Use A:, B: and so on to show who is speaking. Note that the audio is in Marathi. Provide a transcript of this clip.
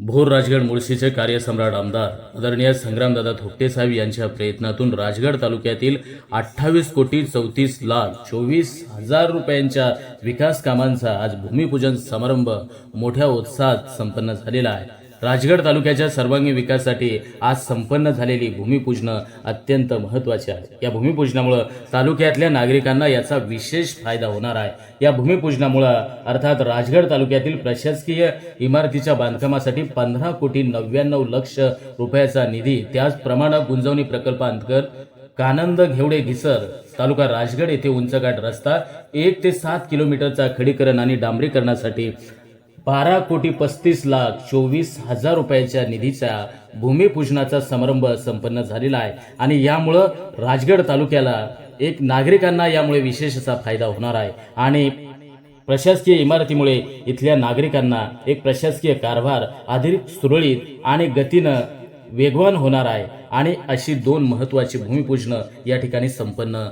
A: भोर राजगड मुळशीचे कार्यसम्राट आमदार आदरणीय संग्रामदादा थोपटे साहेब यांच्या प्रयत्नातून राजगड तालुक्यातील अठ्ठावीस कोटी चौतीस लाख चोवीस हजार रुपयांच्या विकास कामांचा आज भूमिपूजन समारंभ मोठ्या उत्साहात संपन्न झालेला आहे. राजगड तालुक्याच्या सर्वांगीण विकासासाठी आज संपन्न झालेली भूमिपूजन अत्यंत महत्त्वाचे आहे या भूमिपूजनामुळं तालुक्यातल्या नागरिकांना याचा विशेष फायदा होणार आहे. या भूमिपूजनामुळं अर्थात राजगड तालुक्यातील प्रशासकीय इमारतीच्या बांधकामासाठी पंधरा कोटी नव्याण्णव लक्ष रुपयाचा निधी त्याचप्रमाणे गुंजवणी प्रकल्पांतर्गत कानंद घेवडे घिसर तालुका राजगड येथे उंचघाट रस्ता एक ते सात किलोमीटरचा खडीकरण आणि डांबरीकरणासाठी बारा कोटी पस्तीस लाख चोवीस हजार रुपयाच्या निधीचा भूमिपूजनाचा समारंभ संपन्न झालेला आहे. आणि यामुळं राजगड तालुक्याला एक नागरिकांना यामुळे विशेषचा फायदा होणार आहे. आणि प्रशासकीय इमारतीमुळे इथल्या नागरिकांना एक प्रशासकीय कारभार अधिक सुरळीत आणि गतीनं वेगवान होणार आहे. आणि अशी दोन महत्त्वाची भूमिपूजनं या ठिकाणी संपन्न